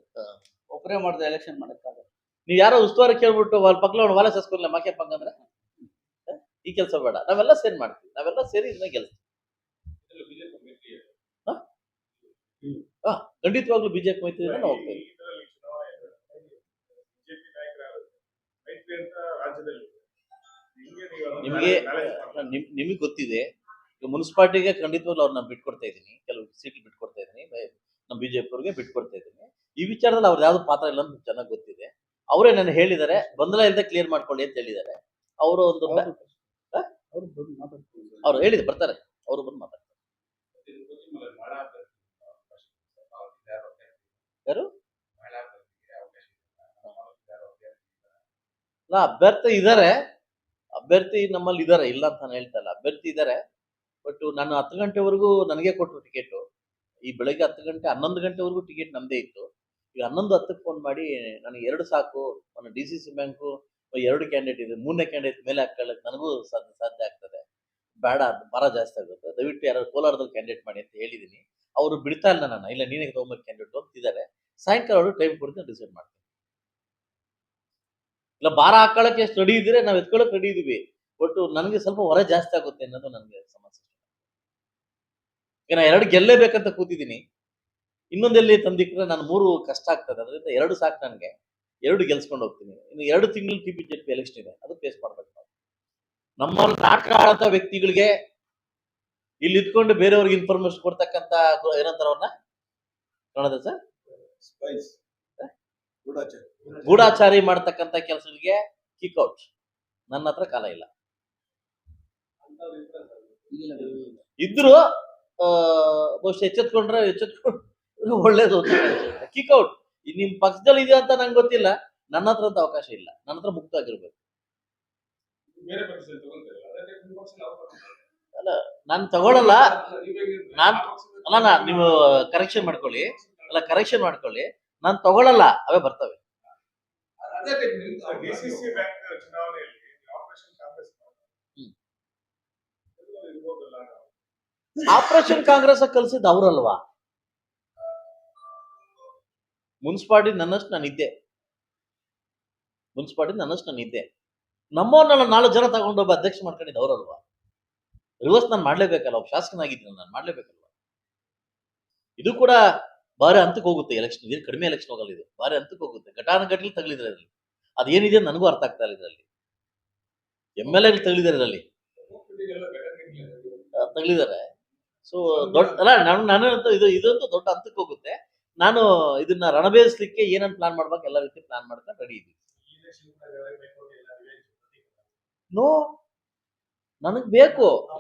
Speaker 3: ಒಬ್ಬರೇ ಮಾಡಿದ್ರೆ ಎಲೆಕ್ಷನ್ ಮಾಡಕ್ಕಾಗ
Speaker 1: ನೀವು ಯಾರೋ ಉಸ್ತುವಾರಿ ಕೇಳ್ಬಿಟ್ಟು ವಾಲ್ ಪಕ್ಕ ಅವ್ನು ವಾಲೆ ಸಸ್ಕೊಲ್ಲ ಮಾಕೆ ಪಂಗಂದ್ರೆ ಈ ಕೆಲಸ ಬೇಡ. ನಾವೆಲ್ಲ ಸೇರಿ ಮಾಡ್ತೀವಿ. ನಾವೆಲ್ಲ ಸೇರಿ ಇದನ್ನ ಗೆಲ್ತೀವಿ ಖಂಡಿತವಾಗ್ಲೂ ಬಿಜೆಪಿ
Speaker 2: ಮೈತ್ರಿ ನಾವು ಹೋಗ್ತೀವಿ
Speaker 1: ನಿಮ್ಗೆ ನಿಮ್ಗೆ ಗೊತ್ತಿದೆ. ಮುನ್ಸಿಪಾಲ್ಟಿಗೆ ಖಂಡಿತವಾಗ್ಲೂ ಅವ್ರನ್ನ ಬಿಟ್ಕೊಡ್ತಾ ಇದ್ದೀನಿ. ಕೆಲವು ಸೀಟ್ ಬಿಟ್ಕೊಡ್ತಾ ಇದ್ದೀನಿ. ನಮ್ಮ ಬಿಜೆಪಿ ಅವ್ರಿಗೆ ಬಿಟ್ಕೊಡ್ತಾ ಇದ್ದೀನಿ. ಈ ವಿಚಾರದಲ್ಲಿ ಅವ್ರದ್ದು ಯಾವ್ದು ಪಾತ್ರ ಇಲ್ಲ ಅಂತ ಚೆನ್ನಾಗಿ ಗೊತ್ತಿದೆ. ಅವರೇ ನನ್ನ ಹೇಳಿದ್ದಾರೆ. ಬಂದಲ ಇಲ್ಲದೆ ಕ್ಲಿಯರ್ ಮಾಡ್ಕೊಳ್ಳಿ ಅಂತ ಹೇಳಿದ್ದಾರೆ. ಅವರು ಒಂದು
Speaker 3: ಅವ್ರು
Speaker 1: ಅವ್ರು ಹೇಳಿದ್ರು ಬರ್ತಾರೆ. ಅವರು ಬಂದು ಮಾತಾಡ್ತಾರೆ. ಯಾರು? ಅಭ್ಯರ್ಥಿ ಇದ್ದಾರೆ ಅಭ್ಯರ್ಥಿ ನಮ್ಮಲ್ಲಿ ಇದ್ದಾರೆ ಇಲ್ಲ ಅಂತ ನಾನು ಹೇಳ್ತಾ ಇಲ್ಲ. ಅಭ್ಯರ್ಥಿ ಇದ್ದಾರೆ ಬಟ್ ನಾನು ಹತ್ತು ಗಂಟೆವರೆಗೂ ನನಗೆ ಕೊಟ್ಟರು ಟಿಕೆಟ್. ಈ ಬೆಳಗ್ಗೆ ಹತ್ತು ಗಂಟೆ, ಹನ್ನೊಂದು ಗಂಟೆವರೆಗೂ ಟಿಕೆಟ್ ನಮ್ಮದೇ ಇತ್ತು. ಈಗ ಹನ್ನೊಂದು ಹತ್ತಕ್ಕೆ ಫೋನ್ ಮಾಡಿ, ನನಗೆ ಎರಡು ಸಾಕು ನನ್ನ ಡಿ ಸಿ ಸಿ ಬ್ಯಾಂಕು ಎರಡು ಕ್ಯಾಂಡಿಡೇಟ್ ಇದೆ, ಮೂರನೇ ಕ್ಯಾಂಡಿಡೇಟ್ ಮೇಲೆ ಹಾಕೊಳ್ಳೋಕೆ ನನಗೂ ಸಾಧ್ಯ ಸಾಧ್ಯ ಆಗ್ತದೆ. ಬೇಡ ಭಾರ ಜಾಸ್ತಿ ಆಗುತ್ತೆ. ದಯವಿಟ್ಟು ಯಾರು ಕೋಲಾರದಲ್ಲಿ ಕ್ಯಾಂಡಿಡೇಟ್ ಮಾಡಿ ಅಂತ ಹೇಳಿದ್ದೀನಿ. ಅವರು ಬಿಡ್ತಾ ಇಲ್ಲ ನಾನು ಇಲ್ಲ ನೀನೇ ತೊಗೊಂಬ ಕ್ಯಾಂಡಿಡೇಟ್ ಅಂತಿದ್ದಾರೆ ಸಾಯಂಕಾಲ ಅವರು ಟೈಮ್ ಕೊಡ್ತೀನಿ ಡಿಸೈಡ್ ಮಾಡ್ತೀನಿ. ಇಲ್ಲ ಭಾರ ಹಾಕೊಳ್ಳಕ್ಕೆ ಎಷ್ಟು ರೆಡಿ ಇದ್ರೆ ನಾವು ಎತ್ಕೊಳ್ಳೋಕೆ ರೆಡಿ ಇದೀವಿ. ಬಟ್ ನನಗೆ ಸ್ವಲ್ಪ ಹೊರ ಜಾಸ್ತಿ ಆಗುತ್ತೆ ಅನ್ನೋದು ನನಗೆ ಸಮಸ್ಯೆ. ಈಗ ನಾನು ಎರಡು ಗೆಲ್ಲೇಬೇಕಂತ ಕೂತಿದ್ದೀನಿ. ಇನ್ನೊಂದೆಲ್ಲಿ ತಂದಿಕ್ಕರೆ ನಾನು ಮೂರು ಕಷ್ಟ ಆಗ್ತದೆ. ಅದರಿಂದ ಎರಡು ಸಾಕು ನನಗೆ. ಎರಡು ಗೆಲ್ಸ್ಕೊಂಡು ಹೋಗ್ತೀನಿ. ಇನ್ನು ಎರಡು ತಿಂಗಳು T P Z P election ಇದೆ. ಅದು ಫೇಸ್ ಮಾಡ್ಬೇಕು ನಾವು. ನಮ್ಮಲ್ಲಿ ನಾಟಕ ಆಡಂತ ವ್ಯಕ್ತಿಗಳಿಗೆ ಇಲ್ಲಿ ಇದ್ಕೊಂಡು ಬೇರೆಯವ್ರಿಗೆ ಇನ್ಫಾರ್ಮೇಶನ್ ಕೊಡ್ತಕ್ಕಂತ ಏನಂತಾರ ಅವ್ರನ್ನ? ಕಾಣದ ಸರ್?
Speaker 2: Spice. ಗೂಢಾಚಾರ.
Speaker 1: ಮಾಡ್ತಕ್ಕಂತ ಕೆಲಸಗಳಿಗೆ ಕಿಕ್ ಔಟ್ ನನ್ನ ಹತ್ರ ಕಾಲ ಇಲ್ಲ. ಇದ್ರು ಬಹುಶಃ ಎಚ್ಚೆತ್ಕೊಂಡ್ರೆ ಎಚ್ಚೆತ್ಕೊಂಡ್ರೆ ಒಳ್ಳೇದು ಕಿಕ್ಔಟ್ ಕಿಕ್ ಔಟ್ ನಿಮ್ ಪಕ್ಷದಲ್ಲಿ ಇದೆ ಅಂತ ನಂಗೆ ಗೊತ್ತಿಲ್ಲ. ನನ್ನ ಹತ್ರ ಅಂತ ಅವಕಾಶ ಇಲ್ಲ. ನನ್ನ ಹತ್ರ
Speaker 2: ಮುಕ್ತ ಆಗಿರ್ಬೇಕು ಅಲ್ಲ.
Speaker 1: ನಾನು ತಗೊಳಲ್ಲ. ನಾನ್- ಅಲ್ಲ ನೀವು ಕರೆಕ್ಷನ್ ಮಾಡ್ಕೊಳ್ಳಿ. ಅಲ್ಲ ಕರೆಕ್ಷನ್ ಮಾಡ್ಕೊಳ್ಳಿ. ನಾನು ತಗೊಳಲ್ಲ, ಅವೇ ಬರ್ತವೆ.
Speaker 2: ಡಿಸಿಸಿ ಬ್ಯಾಂಕ್ ಚುನಾವಣೆಯಲ್ಲಿ ಆಪರೇಷನ್ ಕಾಂಗ್ರೆಸ್.
Speaker 1: ಆಪರೇಷನ್ ಕಲ್ಸಿದ್ ಅವ್ರಲ್ವಾ? ಮುನ್ಸಿಪಾಲ್ಟಿ ನನ್ನಷ್ಟು ನಾನು ಇದ್ದೆ. ಮುನ್ಸಿಪಾಲ್ಟಿ ನನ್ನಷ್ಟು ನಾನು ಇದ್ದೆ. ನಮ್ಮವ್ರನ್ನೆಲ್ಲ ನಾಲ್ಕು ಜನ ತಗೊಂಡೊಬ್ಬ ಅಧ್ಯಕ್ಷ ಮಾಡ್ಕೊಂಡಿದ್ದು ಅವರಲ್ವಾ? ರಿವರ್ಸ್ ನಾನು ಮಾಡ್ಲೇಬೇಕಲ್ಲ ಒಬ್ಬ ಶಾಸಕನಾಗಿದ್ದೀನಿ ನಾನು ಮಾಡ್ಲೇಬೇಕಲ್ವಾ? ಇದು ಕೂಡ ಬಾರಿ ಹಂತಕ್ಕೆ ಹೋಗುತ್ತೆ ಎಲೆಕ್ಷನ್ ಇದು ಕಡಿಮೆ ಎಲೆಕ್ಷನ್ ಹೋಗಲ್ಲ ಇದು. ಬಾರಿ ಹಂತಕ್ಕೆ ಹೋಗುತ್ತೆ. ಘಟಾನುಘಟಿಲಿ ತಗಲಿದ್ರೆ ಅದರಲ್ಲಿ. ಅದೇನಿದೆ ನನಗೂ ಅರ್ಥ ಆಗ್ತಾ ಇಲ್ಲ ಇದರಲ್ಲಿ. ಎಂ ಎಲ್ ಎ ತಗಲಿದ್ದಾರೆ ಇದರಲ್ಲಿ. ತಗಲಿದ್ದಾರೆ. ಸೊ ದೊಡ್ಡ, ಅಲ್ಲ, ನಾನು ನಾನು ಇದು, ಇದಂತೂ ದೊಡ್ಡ ಹಂತಕ್ಕೆ ಹೋಗುತ್ತೆ. ನಾನು ಇದನ್ನ ರಣಬೇಯಿಸ್ಲಿಕ್ಕೆ ಏನೇನು ಪ್ಲಾನ್ ಮಾಡ್ಬೇಕು, ಎಲ್ಲ ರೀತಿ ಪ್ಲಾನ್ ಮಾಡ್ತಾ ರೆಡಿ
Speaker 2: ಪ್ರತೀಕ.
Speaker 1: ನೋ ನನಗ್ ಬೇಕು.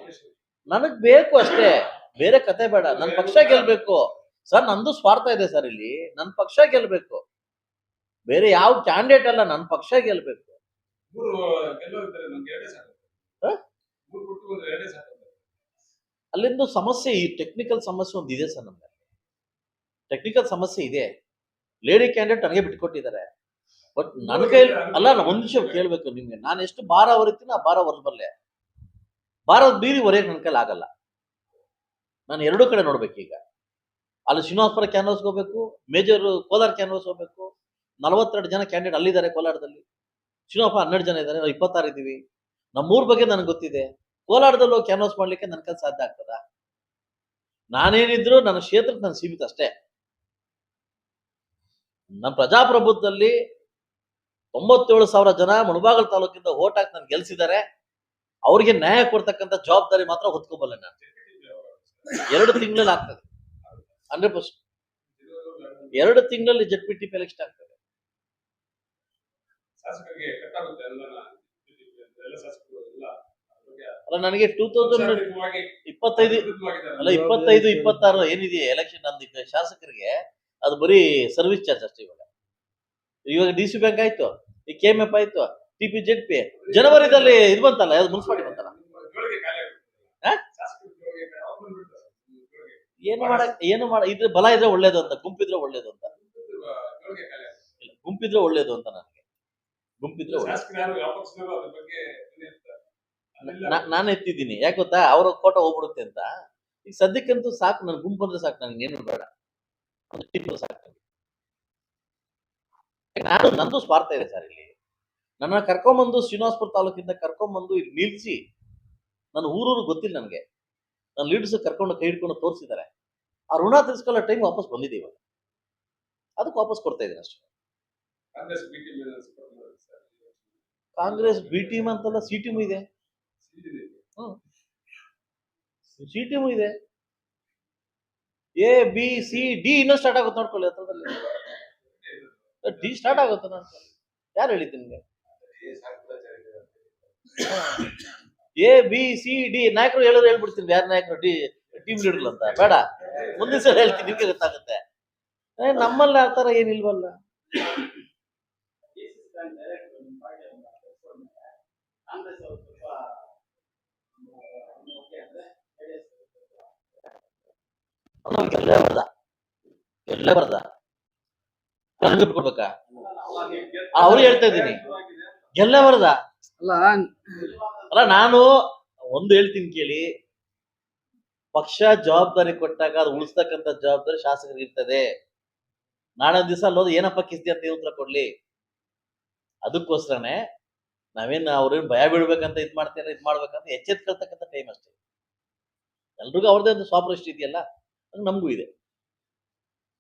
Speaker 1: ನನಗ್ ಬೇಕು ಅಷ್ಟೇ. ಬೇರೆ ಕತೆ ಬೇಡ. ನನ್ನ ಪಕ್ಷ ಗೆಲ್ಬೇಕು. ಸರ್, ನಂದು ಸ್ವಾರ್ಥ ಇದೆ ಸರ್ ಇಲ್ಲಿ. ನನ್ನ ಪಕ್ಷ ಗೆಲ್ಬೇಕು. ಬೇರೆ ಯಾವ ಕ್ಯಾಂಡಿಡೇಟ್ ಅಲ್ಲ ನನ್ನ ಪಕ್ಷ ಗೆಲ್ಬೇಕು. ಅಲ್ಲಿಂದು ಸಮಸ್ಯೆ ಈ ಟೆಕ್ನಿಕಲ್ ಸಮಸ್ಯೆ ಒಂದು ಇದೆ ಸರ್ ನಮ್ಗೆ. ಟೆಕ್ನಿಕಲ್ ಸಮಸ್ಯೆ ಇದೆ. ಲೇಡಿ ಕ್ಯಾಂಡಿಡೇಟ್ ನನಗೆ ಬಿಟ್ಕೊಟ್ಟಿದ್ದಾರೆ. ಬಟ್ ನನ್ನ ಕೈ ಅಲ್ಲ ನಾನು ಒಂದ್ ನಿಮಿಷ ಕೇಳ್ಬೇಕು ನಿಮ್ಗೆ. ನಾನು ಎಷ್ಟು ಭಾರ ಹೊರಿತೀನಿ ಆ ಭಾರ ಹೊರಬಲ್ಲೆ ಭಾರದ ಬೀರಿ ಹೊರೆಯಕ್ಕೆ ನನ್ನ ಕೈಲಿ ಆಗಲ್ಲ. ನಾನು ಎರಡೂ ಕಡೆ ನೋಡ್ಬೇಕು ಈಗ. ಅಲ್ಲಿ ಶ್ರೀನಿವಾಸಪುರ ಕ್ಯಾನ್ವಸ್ಗೆ ಹೋಗ್ಬೇಕು ಮೇಜರ್ ಕೋಲಾರ ಕ್ಯಾನ್ವಸ್ ಹೋಗ್ಬೇಕು. ನಲವತ್ತೆರಡು ಜನ ಕ್ಯಾಂಡಿಡೇಟ್ ಅಲ್ಲಿದ್ದಾರೆ ಕೋಲಾರದಲ್ಲಿ. ಶಿವಪ್ಪ ಹನ್ನೆರಡು ಜನ ಇದ್ದಾರೆ ಇಪ್ಪತ್ತಾರು ಇದ್ದೀವಿ. ನಮ್ಮೂರ್ ಬಗ್ಗೆ ನನಗೆ ಗೊತ್ತಿದೆ. ಕೋಲಾರದಲ್ಲಿ ಹೋಗಿ ಕ್ಯಾನ್ವಾಸ್ ಮಾಡ್ಲಿಕ್ಕೆ ನನ್ನ ಕೈಲಿ ಸಾಧ್ಯ ಆಗ್ತದ? ನಾನೇನಿದ್ರು ನನ್ನ ಕ್ಷೇತ್ರಕ್ಕೆ ನಾನು ಸೀಮಿತ ಅಷ್ಟೇ. ನಮ್ಮ ಪ್ರಜಾಪ್ರಭುತ್ವದಲ್ಲಿ ತೊಂಬತ್ತೇಳು ಸಾವಿರ ಜನ ಮುಳಬಾಗಲ್ ತಾಲೂಕಿಂದ ಓಟ್ ಹಾಕಿ ನಾನು ಗೆಲ್ಸಿದ್ದಾರೆ. ಅವ್ರಿಗೆ ನ್ಯಾಯ ಕೊಡ್ತಕ್ಕಂಥ ಜವಾಬ್ದಾರಿ ಮಾತ್ರ ಹೊತ್ಕೋಬಲ್ಲ ನಾನು. ಎರಡು ತಿಂಗಳಲ್ಲಿ ಆಗ್ತದೆ. ಹಂಡ್ರೆಡ್ ಪರ್ಸೆಂಟ್ ಎರಡು ತಿಂಗಳಲ್ಲಿ ಜೆಡ್ ಪಿ ಟಿ ಎಲೆಕ್ಷನ್ ಆಗ್ತದೆ?
Speaker 4: ಶಾಸಕರಿಗೆ ಕಟ್ಟಾಗುತ್ತೆ ಎಲ್ಲ ಎಲ್ಲ ಶಾಸಕರು ಎಲ್ಲ
Speaker 1: ಅಲ್ಲ ನನಗೆ ಟೂ ತೌಸಂಡ್ ಇಪ್ಪತ್ತೈದು ಅಲ್ಲ ಇಪ್ಪತ್ತೈದು ಇಪ್ಪತ್ತಾರು ಏನಿದೆಯಾ ಎಲೆಕ್ಷನ್ ನಂದು ಶಾಸಕರಿಗೆ ಅದು ಬರೀ ಸರ್ವಿಸ್ ಚಾರ್ಜ್ ಅಷ್ಟೇ ಇವಾಗ. ಇವಾಗ ಡಿ ಸಿ ಬ್ಯಾಂಕ್ ಆಯ್ತು ಈ ಕೆ ಎಂ ಎಫ್ ಆಯ್ತು ಟಿ ಪಿ ಜೆಡ್ ಪಿ ಜನವರಿದಲ್ಲಿ ಇದು ಬಂತಲ್ಲ ಯಾವ್ದು ಮುನ್ಸಿಪಾಲಿಟಿ ಬಂತಲ್ಲ. ಏನು ಮಾಡ ಏನು ಮಾಡ ಇದ್ರೆ ಬಲ ಇದ್ರೆ ಒಳ್ಳೇದು ಅಂತ ಗುಂಪಿದ್ರೆ ಒಳ್ಳೇದು ಅಂತ. ಗುಂಪಿದ್ರೆ ಒಳ್ಳೇದು ಅಂತ ನನಗೆ ಗುಂಪಿದ್ರೆ. ನಾನು ಎತ್ತಿದ್ದೀನಿ. ಯಾಕೆ ಗೊತ್ತಾ? ಅವ್ರ ಕೋಟ ಹೋಗ್ಬಿಡುತ್ತೆ ಅಂತ. ಈಗ ಸದ್ಯಕ್ಕಂತೂ ಸಾಕು ನನ್ ಗುಂಪು ಅಂದ್ರೆ ಸಾಕು ನನಗೆ ಏನು ಬೇಡ. ಸಾಕು. ನಾನು ನಂದು ಸ್ವಾರ್ಥ ಇದೆ ಸರ್ ಇಲ್ಲಿ. ನನ್ನ ಕರ್ಕೊಂಬಂದು ಶ್ರೀನಿವಾಸಪುರ ತಾಲೂಕಿಂದ ಕರ್ಕೊಂಬಂದು ಇಲ್ಲಿ ನಿಲ್ಸಿ ನನ್ನ ಊರೂರು ಗೊತ್ತಿಲ್ಲ ನನಗೆ. ನನ್ನ ಲೀಡರ್ಸ್ ಕರ್ಕೊಂಡು ಕೈ ಹಿಡ್ಕೊಂಡು ತೋರಿಸಿದ್ದಾರೆ. ಆ ಋಣ ತಿರ್ಸ್ಕೊಳ್ಳೋ ಟೈಮ್ ವಾಪಸ್ ಬಂದಿದೆ ಇವಾಗ. ಅದಕ್ಕೆ ವಾಪಸ್ ಕೊಡ್ತಾ ಇದ್ದೀನಿ ಅಷ್ಟೇ.
Speaker 4: ಕಾಂಗ್ರೆಸ್ ಬಿ ಟೀಮ್
Speaker 1: ಅಂತಲ್ಲ ಸಿ ಟೀಮ್ ಇದೆ. ಸಿ ಟೀಮ್ ಇದೆ. ಎ ಬಿ ಸಿ ಡಿ ಇನ್ನೂ ಸ್ಟಾರ್ಟ್ ಆಗುತ್ತೆ ನೋಡ್ಕೊಳ್ಳಿ ಹತ್ರದಲ್ಲಿ. ಡಿ ಸ್ಟಾರ್ಟ್ ಆಗುತ್ತೆ ನಾನು. ಯಾರು ಹೇಳಿದ್ದು ನಿಮಗೆ? ಎ ಬಿ ಸಿ ಡಿ ನಾಯಕರು ಹೇಳಿದ್ರೆ ಹೇಳ್ಬಿಡ್ತೀನಿ. ಯಾರು ನಾಯಕರು? ಡಿ ಟೀಮ್ ಲೀಡರ್ ಅಂತ. ಬೇಡ. ಮುಂದಿನ ಸಲ ಹೇಳ್ತೀನಿ. ನಿಮ್ಗೆ ಗೊತ್ತಾಗುತ್ತೆ. ನಮ್ಮಲ್ಲಿ ಆ ಥರ ಏನಿಲ್ವಲ್ಲ. ಗೆಲ್ಲೇ ಬರ್ದ ಗೆಲ್ಲೇ ಬರ್ದ ನನಗೆ ಬಿಟ್ಕೊಡ್ಬೇಕಾ ಅವ್ರು ಹೇಳ್ತಾ ಇದ್ದೀನಿ. ಎಲ್ಲೇ ಬರ್ದ?
Speaker 3: ಅಲ್ಲ
Speaker 1: ಅಲ್ಲ ನಾನು ಒಂದು ಹೇಳ್ತೀನಿ ಕೇಳಿ. ಪಕ್ಷ ಜವಾಬ್ದಾರಿ ಕೊಟ್ಟಾಗ ಅದು ಉಳಿಸ್ತಕ್ಕಂಥ ಜವಾಬ್ದಾರಿ ಶಾಸಕರಿಗೆ ಇರ್ತದೆ. ನಾಳೆ ಅಲ್ಲಿ ಅಲ್ಲೋದು ಏನಪ್ಪ ಕಿಸ್ತಿ ಅಂತ ಉತ್ತರ ಕೊಡ್ಲಿ? ಅದಕ್ಕೋಸ್ಕರನೇ ನಾವೇನ್ ಅವ್ರೇನ್ ಭಯ ಬೀಳ್ಬೇಕಂತ ಇದ್ ಮಾಡ್ತಾರೆ ಇದು ಮಾಡ್ಬೇಕಂತ ಎಚ್ಚೆತ್ಕೊಳ್ತಕ್ಕಂಥ ಟೈಮ್ ಅಷ್ಟೇ. ಎಲ್ರಿಗೂ ಅವ್ರದೇ ಒಂದು ಸ್ವಾಪೃಷ್ಟಿ ಇದೆಯಲ್ಲ ಅದು ನಮಗೂ ಇದೆ.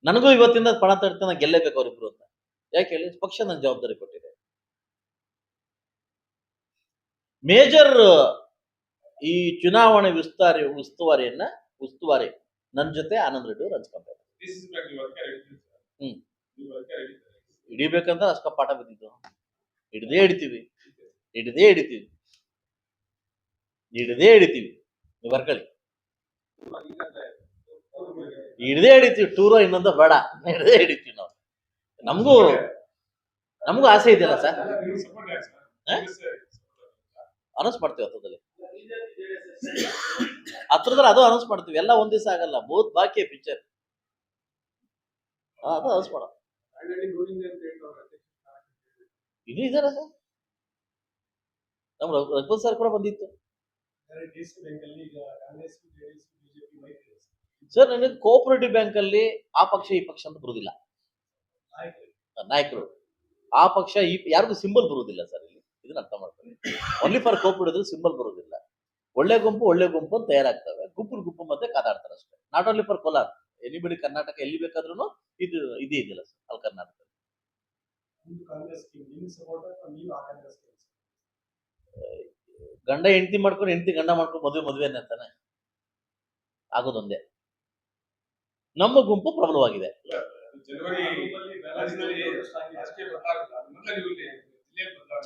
Speaker 1: ನನಗೂ ಇವತ್ತಿಂದ ಪಣ ತಡ್ತಾನೆ ನಾನು ಗೆಲ್ಲಬೇಕು ಅವ್ರಿಬ್ರು ಅಂತ. ಯಾಕೆ ಹೇಳಿ? ಪಕ್ಷ ನನ್ನ ಜವಾಬ್ದಾರಿ ಕೊಟ್ಟಿದೆ. ಮೇಜರ್ ಈ ಚುನಾವಣೆ ವಿಸ್ತಾರಿ ಉಸ್ತುವಾರಿಯನ್ನ ಉಸ್ತುವಾರಿ ನನ್ನ ಜೊತೆ ಆನಂದ್ ರೆಡ್ಡಿ ಅವ್ರು ಹಂಚ್ಕೊಂತಾರೆ. ಹ್ಮ್. ಹಿಡಿಬೇಕಂತ ಅಷ್ಟ ಪಾಠ ಬಿದ್ದಿದ್ದು ಹಿಡ್ದೇ ಹಿಡಿತೀವಿ. ಹಿಡ್ದೇ ಹಿಡಿತೀವಿ. ಹಿಡಿದೇ ಹಿಡಿತೀವಿ. ನೀವು ಬರ್ಕೊಳ್ಳಿ. ಹಿಡಿದೇ ಹಿಡಿತೀವಿ. ಟೂರೋ ಇನ್ನೊಂದು ಬೇಡ. ಹಿಡಿದೇ ಹಿಡಿತೀವಿ ನಾವು. ನಮಗೂ ನಮಗೂ ಆಸೆ ಇದೆಯಲ್ಲ ಸರ್. ಅನೌನ್ಸ್ ಮಾಡ್ತೀವಿ ಹತ್ರದಲ್ಲಿ. ಹತ್ರದಲ್ಲಿ ಅದು ಅನೌನ್ಸ್ ಮಾಡ್ತೀವಿ. ಎಲ್ಲ ಒಂದ್ ದಿವಸ ಆಗಲ್ಲ. ಬಹುತ್ ಬಾಕಿ ಪಿಕ್ಚರ್ ಅದು ಅನೌನ್ಸ್ ಮಾಡೋ ಇನ್ನೂ ಇದಾರೆ ಸರ್? ನಮ್ಮ ರಘು- ರಘುಪತಿ ಸರ್ ಕೂಡ ಬಂದಿತ್ತು.
Speaker 2: ಸರ್.
Speaker 1: ನನಗೆ ಕೋಆಪರೇಟಿವ್ ಬ್ಯಾಂಕ್ ಅಲ್ಲಿ ಆ ಪಕ್ಷ ಈ ಪಕ್ಷ ಅಂತ ಬರೋದಿಲ್ಲ.
Speaker 2: ನಾಯಕರು.
Speaker 1: ನಾಯಕರು. ಆ ಪಕ್ಷ ಈ ಯಾರಿಗೂ ಸಿಂಬಲ್ ಬರುವುದಿಲ್ಲ ಸರ್ ಇಲ್ಲಿ. ಇದನ್ನ ಅರ್ಥ ಮಾಡ್ತೀನಿ ಓನ್ಲಿ ಫಾರ್ ಕೋಆಪರೇಟಿವ್ ಸಿಂಬಲ್ ಬರುವುದಿಲ್ಲ ಒಳ್ಳೆ ಗುಂಪು ಒಳ್ಳೆ ಗುಂಪು ಅಂತ ತಯಾರಾಗ್ತವೆ. ಗುಂಪು ಗುಂಪು ಮತ್ತೆ ಕಾದಾಡ್ತಾರೆ ಅಷ್ಟೇ. Not only for Kolar anybody Karnataka ಎಲ್ಲಿ ಬೇಕಾದ್ರೂ ಇದು ಇದೇ ಇದೆಯಲ್ಲ ಸರ್ ಅಲ್ಲಿ ಕರ್ನಾಟಕ ಗಂಡ ಹೆಂಡತಿ ಮಾಡ್ಕೊಂಡು ಹೆಂಡತಿ ಗಂಡ ಮಾಡ್ಕೊಂಡು ಮದುವೆ ಮದುವೆ ಅಂತಾನೆ ಆಗೋದೊಂದೇ. ನಮ್ಮ ಗುಂಪು ಪ್ರಬಲವಾಗಿದೆ.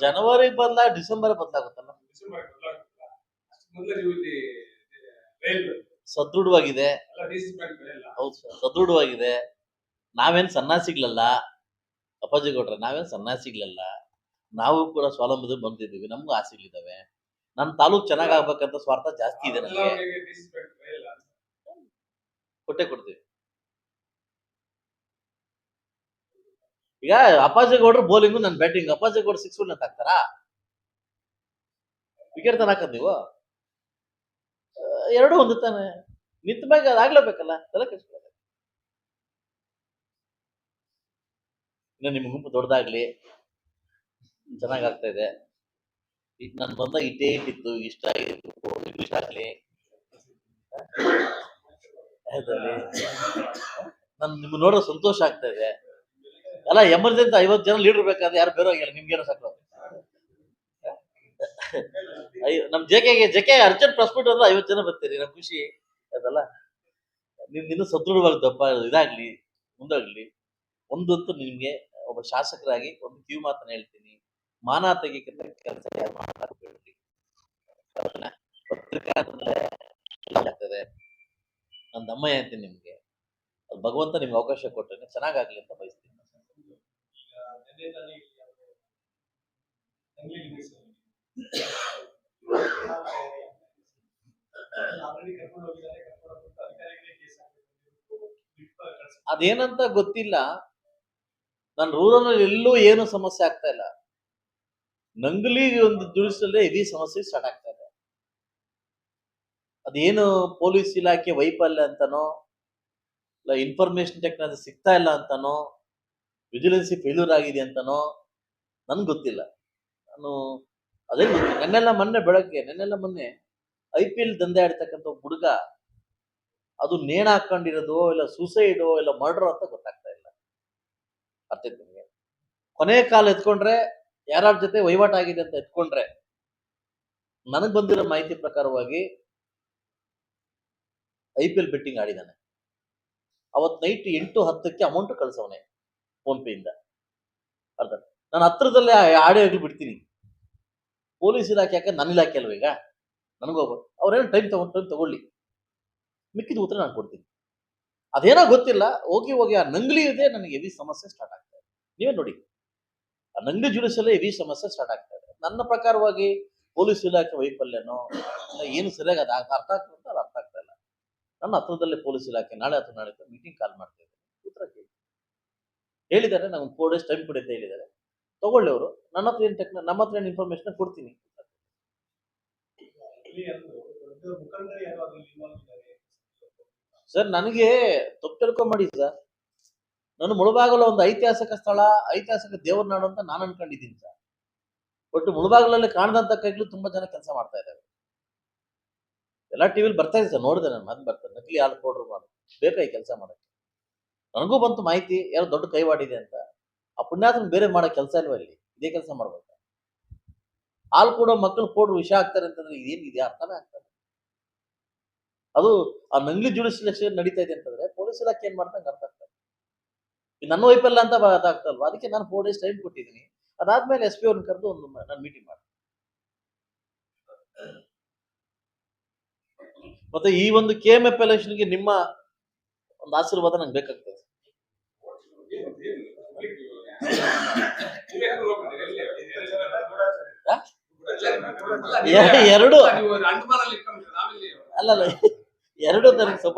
Speaker 4: ಜನವರಿ
Speaker 1: ಬದಲ ಡಿಸೆಂಬರ್ ಬದಲಾಗುತ್ತಲ್ಲ? ಸದೃಢವಾಗಿದೆ. ಹೌದು ಸರ್, ಸದೃಢವಾಗಿದೆ. ನಾವೇನ್ ಸನ್ಯಾಸಿಗಳಲ್ಲ ಅಪ್ಪಾಜಿ ಕೊಟ್ರೆ ನಾವೇನ್ ಸನ್ಯಾಸಿಗಳಲ್ಲ ನಾವು ಕೂಡ ಸ್ವಾವಲಂಬಿ ಬಂದಿದ್ದೀವಿ ನಮಗೂ ಆಸೆಗಳಿದ್ದಾವೆ. ನನ್ನ ತಾಲೂಕ್ ಚೆನ್ನಾಗ್ ಆಗ್ಬೇಕಂತ ಸ್ವಾರ್ಥ ಜಾಸ್ತಿ ಇದೆ ನನಗೆ. ಕೊಟ್ಟೆ ಕೊಡ್ತೀವಿ. ಈಗ ಅಪ್ಪಾಜಿ ಗೌಡ್ರು ಬೌಲಿಂಗು ನನ್ನ ಬ್ಯಾಟಿಂಗ್ ಅಪ್ಪಾಜಿ ಗೌಡ್ರು ಸಿಕ್ಸ್ ಅಂತ ಹಾಕ್ತಾರಾ? ವಿಕೆಟ್ ತನ ಹಾಕದ್ ನೀವು? ಎರಡು ಎರಡೂ ಒಂದು ತಾನೆ. ನಿಂತ ಮ್ಯಾಗ ಅದಾಗ್ಲೇಬೇಕಲ್ಲ ತಲೆ ಕೆಡ್ಸ್ಕೊಳ್ಳೋದು ಇನ್ನು ನಿಮ್ಮ ಗುಂಪು ದೊಡ್ಡದಾಗ್ಲಿ ಚೆನ್ನಾಗ್ ಆಗ್ತಾ ಇದೆ ಈಗ ನಾನು ಬಂದಾಗ ಇಟ್ಟೇ ಇಟ್ಟಿತ್ತು ಇಷ್ಟ ಆಗಿತ್ತು ಇಷ್ಟ ಆಗ್ಲಿ. ನನ್ ನಿಮ್ ನೋಡೋ ಸಂತೋಷ ಆಗ್ತಾ ಇದೆ ಅಲ್ಲ, ಎಮರ್ಜೆನ್ಸಿ ಐವತ್ತು ಜನ ಲೀಡರ್ ಬೇಕಾದ್ರೆ ಯಾರು ಬೇರೆ ಆಗಿಲ್ಲ ನಿಮ್ಗೇನೋ ಸಾಕು. ನಮ್ ಜೆಕೆಗೆ ಜೆಕೆ ಅರ್ಜೆಂಟ್ ಪ್ರಾಸ್ಪೋರ್ಟ್ ಅಂದ್ರೆ ಐವತ್ತು ಜನ ಬರ್ತೀರಿ, ನಮ್ ಖುಷಿ. ಅದಲ್ಲ ನಿಮ್ ನಿನ್ನ ಸದೃಢವಾಗಿ ದಪ್ಪ ಇದಾಗ್ಲಿ, ಮುಂದಾಗ್ಲಿ. ಒಂದಂತೂ ನಿಮ್ಗೆ ಒಬ್ಬ ಶಾಸಕರಾಗಿ, ಒಂದು ಕಿವಿ ಮಾತನ್ನ ಹೇಳ್ತೀನಿ. ಮಾನ ತೆಗಿಕಂತ ಕೆಲಸ ಯಾರು ಮಾಡಬೇಡಿ ಪತ್ರಿಕಾ ಅಂತಂದ್ರೆ ನನ್ನ ದಮ್ಮ ಹೇಳ್ತೀನಿ ನಿಮ್ಗೆ. ಅದು ಭಗವಂತ ನಿಮ್ಗೆ ಅವಕಾಶ ಕೊಟ್ಟರೆ ಚೆನ್ನಾಗಾಗ್ಲಿ ಅಂತ ಬಯಸ್ತೀನಿ
Speaker 2: ನಿನ್ನೆ.
Speaker 1: ಅದೇನಂತ ಗೊತ್ತಿಲ್ಲ. ನಾನು ರೂರಲ್ ಅಲ್ಲಿ ಎಲ್ಲೂ ಏನು ಸಮಸ್ಯೆ ಆಗ್ತಾ ಇಲ್ಲ. ನಂಗಲಿ ಒಂದು ಜುಡಿಸಲ್ಲೇ ಇಡೀ ಸಮಸ್ಯೆ ಸ್ಟಾರ್ಟ್ ಆಗ್ತಾ ಇದೆ. ಅದೇನು ಪೊಲೀಸ್ ಇಲಾಖೆ ವೈಫಲ್ಯ ಅಂತನೋ, ಇಲ್ಲ ಇನ್ಫಾರ್ಮೇಶನ್ ಟೆಕ್ನಾಲಜಿ ಸಿಗ್ತಾ ಇಲ್ಲ ಅಂತನೋ ವಿಜಿಲೆನ್ಸಿ ಫೇಲ್ಯೂರ್ ಆಗಿದೆ ಅಂತನೋ, ನನ್ಗೆ ಗೊತ್ತಿಲ್ಲ. ನಾನು ಅದೇ ನೆನ್ನೆಲ್ಲ ಮೊನ್ನೆ ಬೆಳಗ್ಗೆ, ನೆನ್ನೆಲ್ಲ ಮೊನ್ನೆ ಐ ಪಿ ಎಲ್ ದಂಧೆ ಆಡ್ತಕ್ಕಂಥ ಹುಡುಗ, ಅದು ನೇಣ ಹಾಕೊಂಡಿರೋದು, ಇಲ್ಲ ಸೂಸೈಡು ಇಲ್ಲ ಮರ್ಡರ್ ಅಂತ ಗೊತ್ತಾಗ್ತಾ ಇಲ್ಲ. ಅರ್ಥ ನಿಮ್ಗೆ? ಕೊನೆ ಕಾಲ ಎತ್ಕೊಂಡ್ರೆ ಯಾರ್ಯಾರ ಜೊತೆ ವಹಿವಾಟ್ ಆಗಿದೆ ಅಂತ ಎತ್ಕೊಂಡ್ರೆ ನನಗೆ ಬಂದಿರೋ ಮಾಹಿತಿ ಪ್ರಕಾರವಾಗಿ ಐ ಪಿ ಎಲ್ ಬೆಟ್ಟಿಂಗ್ ಆಡಿದಾನೆ. ಅವತ್ ನೈಟ್ ಎಂಟು ಹತ್ತಕ್ಕೆ ಅಮೌಂಟ್ ಕಳ್ಸವನೆ ಫೋನ್ ಪೇ ಇಂದ. ಅರ್ಧ. ನಾನು ಹತ್ರದಲ್ಲೇ ಆಡಿ ಆಡಿಯೋಗ್ಲಿ ಬಿಡ್ತೀನಿ. ಪೊಲೀಸ್ ಇಲಾಖೆ ಯಾಕೆ? ನನ್ನ ಇಲಾಖೆ ಅಲ್ವ ಈಗ? ನನಗೋಗ್ಬೋದು ಅವ್ರೇನು ಟೈಮ್ ತಗೊಂಡು ಟೈಮ್ ತಗೊಳ್ಳಿ. ಮಿಕ್ಕಿದ ಉತ್ತರ ನಾನು ಕೊಡ್ತೀನಿ. ಅದೇನೋ ಗೊತ್ತಿಲ್ಲ, ಹೋಗಿ ಹೋಗಿ ಆ ನಂಗ್ಲಿ ಇದೆ, ನನಗೆ ಎವಿ ಸಮಸ್ಯೆ ಸ್ಟಾರ್ಟ್ ಆಗ್ತಾ ಇದೆ. ನೀವೇ ನೋಡಿ. ಆ ನಂಗ್ಲಿ ಜುಡಿಸಲೇ ಹೆವಿ ಸಮಸ್ಯೆ ಸ್ಟಾರ್ಟ್ ಆಗ್ತಾ ಇದೆ ನನ್ನ ಪ್ರಕಾರವಾಗಿ ಪೊಲೀಸ್ ಇಲಾಖೆ ವೈಫಲ್ಯನೋ ಏನು ಸರಿಯಾಗಿ ಅದು ಅರ್ಥ ಆಗ್ತದೆ ಅದು ಅರ್ಥ ಆಗ್ತಾ ಇಲ್ಲ. ನನ್ನ ಹತ್ರದಲ್ಲೇ ಪೊಲೀಸ್ ಇಲಾಖೆ ನಾಳೆ ಅಥವಾ ನಾಳೆ ಮೀಟಿಂಗ್ ಕಾಲ್ ಮಾಡ್ತಾ ಇದ್ದಾರೆ. ಉತ್ತರ ಕೇಳಿ. ಹೇಳಿದ್ದಾರೆ ನಾವು ಒಂದು ಫೋರ್ ಡೇಸ್ ಟೈಮ್ ಕೊಡುತ್ತೆ ಹೇಳಿದ್ದಾರೆ. ತಗೊಳ್ಳಿ ಅವರು ನನ್ನ ಹತ್ರ ಏನು ಟೆಕ್ನ ನಮ್ಮ ಹತ್ರ ಏನು ಇನ್ಫಾರ್ಮೇಶನ್ ಕೊಡ್ತೀನಿ. ಸರ್, ನನಗೆ ತಪ್ಪು ತಿಳ್ಕೊಂಬೇಡಿ ಸರ್. ನಾನು ಮುಳುಬಾಗಲ ಒಂದು ಐತಿಹಾಸಿಕ ಸ್ಥಳ, ಐತಿಹಾಸಿಕ ದೇವ್ರ ನಾಡು ಅಂತ ನಾನು ಅನ್ಕೊಂಡಿದ್ದೀನಿ ಸರ್. ಬಟ್ ಮುಳುಬಾಗಲಲ್ಲಿ ಕಾಣದಂತ ಕೈಗಳು ತುಂಬಾ ಜನ ಕೆಲಸ ಮಾಡ್ತಾ ಇದ್ದಾರೆ ಎಲ್ಲ ಟಿವಿಲಿ ಬರ್ತಾ ಇದೆ ಸರ್, ನೋಡಿದೆ ನಾನು ಮದ್ ಬರ್ತದೆ ನಕಲಿ ಹಾಲು ಪೌಡ್ರ್ ಬೇಕಾ ಬೇಕಾಗಿ ಕೆಲಸ ಮಾಡಕ್ಕೆ? ನನಗೂ ಬಂತು ಮಾಹಿತಿ, ಯಾರು ದೊಡ್ಡ ಕೈವಾಡಿದೆ ಅಂತ. ಆ ಪುಣ್ಯಾತ್ಮ ಬೇರೆ ಮಾಡೋ ಕೆಲಸ ಇಲ್ವಾ ಇಲ್ಲಿ? ಇದೇ ಕೆಲಸ ಮಾಡ್ಬೇಕು? ಹಾಲು ಕೊಡೋ ಮಕ್ಕಳು ಕೊಡ್ರು ವಿಷ ಆಗ್ತಾರೆ ಅಂತಂದ್ರೆ ಇದೇನು ಇದೆ ಅರ್ಥನೇ ಆಗ್ತದೆ ಅದು ಆ ನಂಗ್ಲಿ ಜುಡಿಸ್ಲೇಷನ್ ನಡೀತಾ ಇದೆ ಅಂತಂದ್ರೆ ಪೊಲೀಸ್ ಇಲಾಖೆ ಏನ್ ಮಾಡ್ದಂಗೆ ಅರ್ಥ ನನ್ನ ವೈಫಲ್ಯ ಅಂತ ಅದಾಗ್ತಲ್ವ? ಅದಕ್ಕೆ ನಾನು ಫೋರ್ ಡೇಸ್ ಟೈಮ್ ಕೊಟ್ಟಿದ್ದೀನಿ. ಅದಾದ್ಮೇಲೆ ಎಸ್ ಪಿ ಅವ್ರನ್ನ ಕರೆದು ಒಂದು ನಾನು ಮೀಟಿಂಗ್ ಮಾಡಿ ಮತ್ತೆ ಈ ಒಂದು ಕೆ ಎಂ ಎಫ್ ಎಲೆಕ್ಷನ್ಗೆ ನಿಮ್ಮ ಒಂದು ಆಶೀರ್ವಾದ ನಂಗೆ ಬೇಕಾಗ್ತದೆ. ಎರಡು ಅಲ್ಲ ಎರಡು ನನಗೆ ಸಪೋರ್ಟ್